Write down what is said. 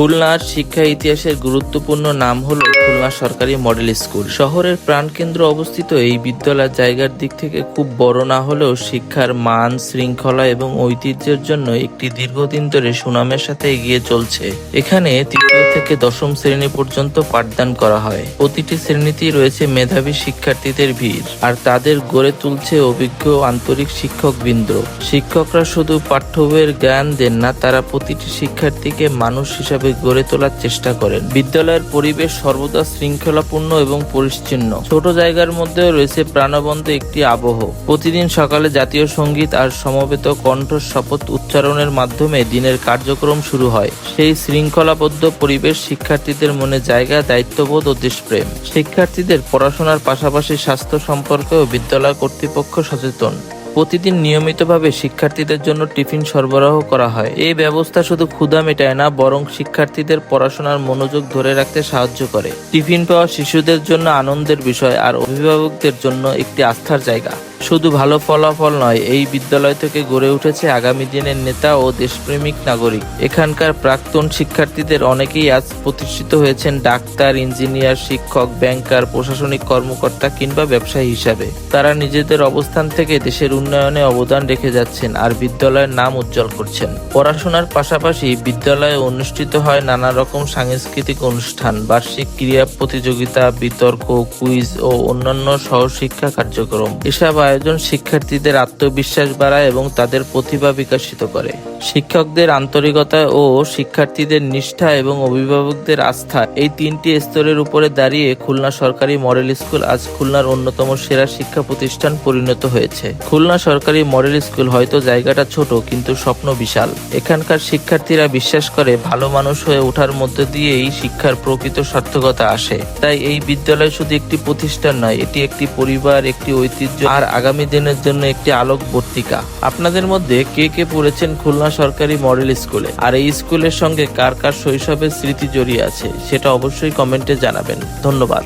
খুলনার শিক্ষা ইতিহাসের গুরুত্বপূর্ণ নাম হলো খুলনা সরকারি মডেল স্কুল। শহরের প্রাণকেন্দ্র অবস্থিত এই বিদ্যালয় জায়গার দিক থেকে খুব বড় না হলেও শিক্ষার মান, শৃঙ্খলা এবং ঐতিহ্যের জন্য একটি দীর্ঘদিন ধরে সুনামের সাথে এগিয়ে চলছে। এখানে তৃতীয় থেকে দশম শ্রেণি পর্যন্ত পাঠদান করা হয়। প্রতিটি শ্রেণীতেই রয়েছে মেধাবী শিক্ষার্থীদের ভিড়, আর তাদের গড়ে তুলছে অভিজ্ঞ আন্তরিক শিক্ষক বৃন্দ শিক্ষকরা শুধু পাঠ্য বইয়ের জ্ঞান দেন না, তারা প্রতিটি শিক্ষার্থীকে মানুষ হিসাবে গড়ে তোলার চেষ্টা করেন। বিদ্যালয়ের পরিবেশ সর্বদা শৃঙ্খলাপূর্ণ এবং পরিচ্ছন্ন। ছোট জায়গার মধ্যেও রয়েছে প্রাণবন্ত একটি আবহ। প্রতিদিন সকালে জাতীয় সংগীত আর সমবেত কণ্ঠ শপথ উচ্চারণের মাধ্যমে দিনের কার্যক্রম শুরু হয়। সেই শৃঙ্খলাবদ্ধ পরিবেশ শিক্ষার্থীদের মনে জায়গা, দায়িত্ববোধ ও দেশপ্রেম। শিক্ষার্থীদের পড়াশোনার পাশাপাশি স্বাস্থ্য সম্পর্কেও বিদ্যালয় কর্তৃপক্ষ সচেতন। প্রতিদিন নিয়মিতভাবে শিক্ষার্থীদের জন্য টিফিন সরবরাহ করা হয়। এই ব্যবস্থা শুধু ক্ষুধা মেটায় না, বরং শিক্ষার্থীদের পড়াশোনার মনোযোগ ধরে রাখতে সাহায্য করে। টিফিন পাওয়া শিশুদের জন্য আনন্দের বিষয় আর অভিভাবকদের জন্য একটি আস্থার জায়গা। শুধু ভালো ফলাফল নয়, এই বিদ্যালয় থেকে গড়ে উঠেছে আগামী দিনের নেতা ও দেশপ্রেমিক নাগরিক। এখানকার প্রাক্তন শিক্ষার্থীদের অনেকেই আজ প্রতিষ্ঠিত হয়েছেন ডাক্তার, ইঞ্জিনিয়ার, শিক্ষক, ব্যাংকার, প্রশাসনিক কর্মকর্তা কিংবা ব্যবসায়ী হিসাবে। তারা নিজেদের অবস্থান থেকে দেশের উন্নয়নে অবদান রেখে যাচ্ছেন আর বিদ্যালয়ের নাম উজ্জ্বল করছেন। পড়াশোনার পাশাপাশি বিদ্যালয়ে অনুষ্ঠিত হয় নানা রকম সাংস্কৃতিক অনুষ্ঠান, বার্ষিক ক্রীড়া প্রতিযোগিতা, বিতর্ক, কুইজ ও অন্যান্য সহশিক্ষা কার্যক্রম। এসব আয়োজন শিক্ষার্থীদের আত্মবিশ্বাস বাড়ায় এবং তাদের প্রতিভা বিকশিত করে। শিক্ষকদের আন্তরিকতা ও শিক্ষার্থীদের নিষ্ঠা এবং অভিভাবকদের আস্থা এই তিনটি স্তরের উপরে দাঁড়িয়ে খুলনা সরকারি মডেল স্কুল আজ খুলনার অন্যতম সেরা শিক্ষা প্রতিষ্ঠান পরিণত হয়েছে। খুলনা সরকারি মডেল স্কুল হয়তো জায়গাটা ছোট, কিন্তু স্বপ্ন বিশাল। এখানকার শিক্ষার্থীরা বিশ্বাস করে, ভালো মানুষ হয়ে ওঠার মধ্যে দিয়েই শিক্ষার প্রকৃত সার্থকতা আসে। তাই এই বিদ্যালয় শুধু একটি প্রতিষ্ঠান নয়, এটি একটি পরিবার, একটি ঐতিহ্য আর আগামী দিনের জন্য একটি আলোক বর্তিকা আপনাদের মধ্যে কে কে পড়েছেন খুলনা সরকারি মডেল স্কুলে? আর এই স্কুলের সঙ্গে কার কার শৈশবের স্মৃতি জড়িয়ে আছে, সেটা অবশ্যই কমেন্টে জানাবেন। ধন্যবাদ।